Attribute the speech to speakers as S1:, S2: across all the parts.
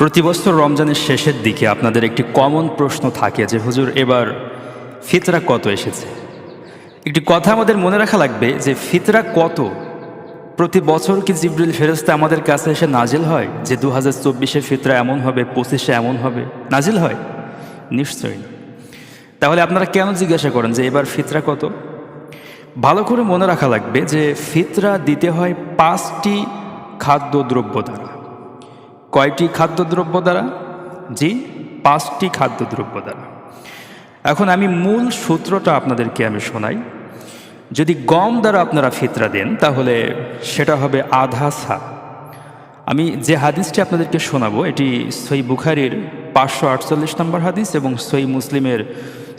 S1: প্রতি বছর রমজানের শেষের দিকে আপনাদের একটি কমন প্রশ্ন থাকে যে, হুজুর, এবার ফিতরা কত এসেছে? একটি কথা আমাদের মনে রাখা লাগবে যে, ফিতরা কত? প্রতি বছর কি জিব্রিল ফেরস্তা আমাদের কাছে এসে নাজিল হয় যে দু হাজার চব্বিশে ফিতরা এমন হবে, পঁচিশে এমন হবে? নাজিল হয়? নিশ্চয়ই তাহলে আপনারা কেন জিজ্ঞাসা করেন যে, এবার ফিতরা কত? ভালো করে মনে রাখা লাগবে যে, ফিতরা দিতে হয় পাঁচটি খাদ্যদ্রব্য দ্বারা। কয়টি খাদ্যদ্রব্য দ্বারা? জি, পাঁচটি খাদ্যদ্রব্য দ্বারা। এখন আমি মূল সূত্রটা আপনাদেরকে আমি শোনাই। যদি গম দ্বারা আপনারা ফিতরা দেন, তাহলে সেটা হবে আধা সা। আমি যে হাদিসটি আপনাদেরকে শোনাবো, এটি সই বুখারির পাঁচশো আটচল্লিশ নম্বর হাদিস এবং সই মুসলিমের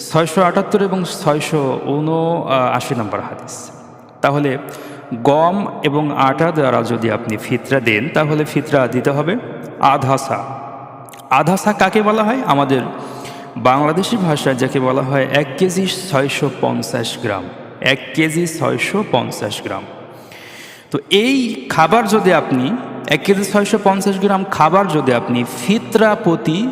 S1: ছয়শো আটাত্তর এবং ছয়শো উনআশি নম্বর হাদিস। তাহলে গম এবং আটা দ্বারা যদি আপনি ফিতরা দেন, তাহলে ফিতরা দিতে হবে আধা সা আধা সা কাকে বলা হয়? আমাদের বাংলাদেশি ভাষায় যাকে বলা হয় এক কেজি ছয়শো পঞ্চাশ গ্রাম। এক কেজি ছয়শো পঞ্চাশ গ্রাম। তো এই খাবার যদি আপনি, এক কেজি ছয়শো পঞ্চাশ গ্রাম খাবার যদি আপনি ফিতরা প্রতি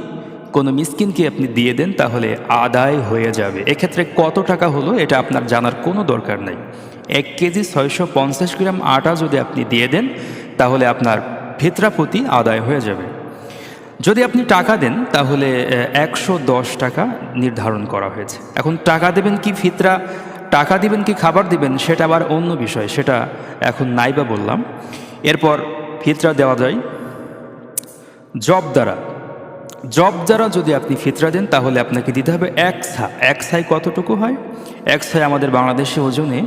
S1: কোনো মিসকিনকে আপনি দিয়ে দেন, তাহলে আদায় হয়ে যাবে। এক্ষেত্রে কত টাকা হলো, এটা আপনার জানার কোনো দরকার নেই। এক কেজি ছয়শো পঞ্চাশ গ্রাম আটা যদি আপনি দিয়ে দেন, তাহলে আপনার ফিতরা প্রতি আদায় হয়ে যাবে। যদি আপনি টাকা দেন, তাহলে একশো দশ টাকা নির্ধারণ করা হয়েছে। এখন টাকা দেবেন কি ফিতরা, টাকা দিবেন কি খাবার দিবেন, সেটা আবার অন্য বিষয়, সেটা এখন নাইবা বললাম। এরপর ফিতরা দেওয়া যায়। জব দ্বারা। জব দ্বারা যদি আপনি ফিতরা দেন, তাহলে আপনাকে দিতে হবে এক সা এক সাই কতটুকু হয়? এক সাই আমাদের বাংলাদেশে ওজনে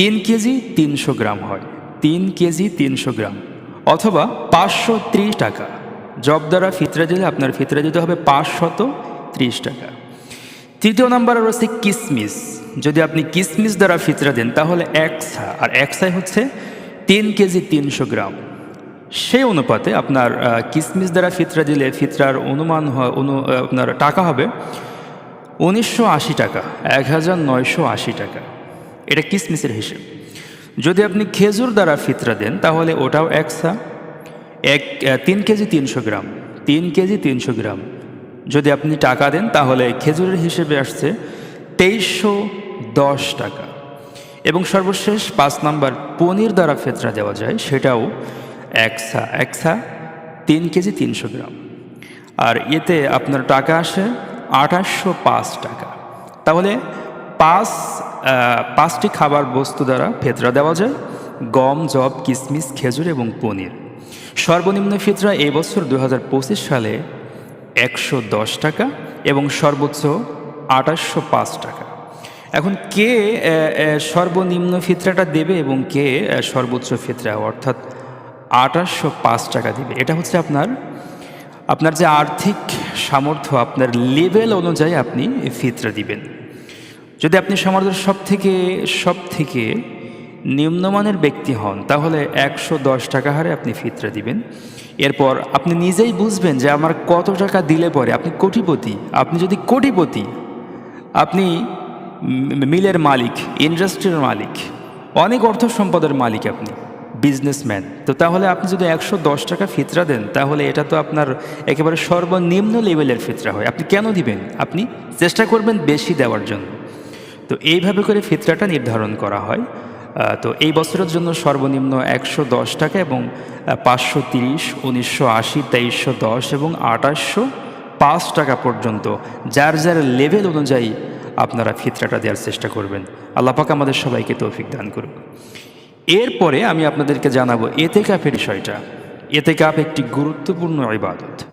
S1: তিন কেজি তিনশো গ্রাম হয়। তিন কেজি তিনশো গ্রাম। অথবা পাঁচশো ত্রিশ টাকা। জব দ্বারা ফিতরা দিলে আপনার ফিতরা দিতে হবে পাঁচশত ত্রিশ টাকা। তৃতীয় নম্বরে রয়েছে কিসমিস। যদি আপনি কিসমিস দ্বারা ফিতরা দেন, তাহলে এক সা আর এক সাই হচ্ছে তিন কেজি তিনশো গ্রাম। সেই অনুপাতে আপনার কিসমিস দ্বারা ফিতরা দিলে ফিতরার অনুমান হয় অনু আপনার টাকা হবে উনিশশো আশি টাকা, এক হাজার নয়শো আশি টাকা। এটা কিসমিসের হিসেব। যদি আপনি খেজুর দ্বারা ফিতরা দেন, তাহলে ওটাও একসা এক তিন কেজি তিনশো গ্রাম, তিন কেজি তিনশো গ্রাম। যদি আপনি টাকা দেন, তাহলে খেজুরের হিসেবে আসছে তেইশশো দশ টাকা। এবং সর্বশেষ পাঁচ নাম্বার, পনির দ্বারা ফেতরা দেওয়া যায়, সেটাও একসা একসা তিন কেজি তিনশো গ্রাম। আর এতে আপনার টাকা আসে আঠাশশো পাঁচ টাকা। তাহলে পাঁচ পাঁচটি খাবার বস্তু দ্বারা ফেতরা দেওয়া যায়। গম জব কিশমিশ খেজুর এবং পনির। সর্বনিম্ন ফিতরা এই বছর দু হাজার পঁচিশ সালে একশো দশ টাকা এবং সর্বোচ্চ আঠাশশো টাকা। এখন কে সর্বনিম্ন ফিতরাটা দেবে এবং কে সর্বোচ্চ ফিতরা, অর্থাৎ আঠাশশো টাকা দেবে? এটা হচ্ছে আপনার আপনার যে আর্থিক সামর্থ্য, আপনার লেভেল অনুযায়ী আপনি ফিতরা দিবেন। যদি আপনি সমাজের সব থেকে সব থেকে নিম্নমানের ব্যক্তি হন, তাহলে একশো দশ টাকা হারে আপনি ফিতরা দিবেন। এরপর আপনি নিজেই বুঝবেন যে আমার কত টাকা দিলে পরে, আপনি কোটিপতি, আপনি যদি কোটিপতি, আপনি মিলের মালিক, ইন্ডাস্ট্রির মালিক, অনেক অর্থ সম্পদের মালিক আপনি, বিজনেসম্যান, তো তাহলে আপনি যদি একশো দশ টাকা ফিতরা দেন, তাহলে এটা তো আপনার একেবারে সর্বনিম্ন লেভেলের ফিতরা হয়। আপনি কেন দিবেন? আপনি চেষ্টা করবেন বেশি দেওয়ার জন্য। তো এইভাবে করে ফিতরাটা নির্ধারণ করা হয়। তো এই বছরের জন্য সর্বনিম্ন একশো দশ টাকা এবং পাঁচশো তিরিশ, উনিশশো আশি, তেইশশো দশ এবং আঠাশশো পাঁচ টাকা পর্যন্ত যার যার লেভেল অনুযায়ী আপনারা ফিতরাটা দেওয়ার চেষ্টা করবেন। আল্লাপাক আমাদের সবাইকে তৌফিক দান করুক। এরপরে আমি আপনাদেরকে জানাব এতে কাপের বিষয়টা। এতে কাপ একটি গুরুত্বপূর্ণ ইবাদত।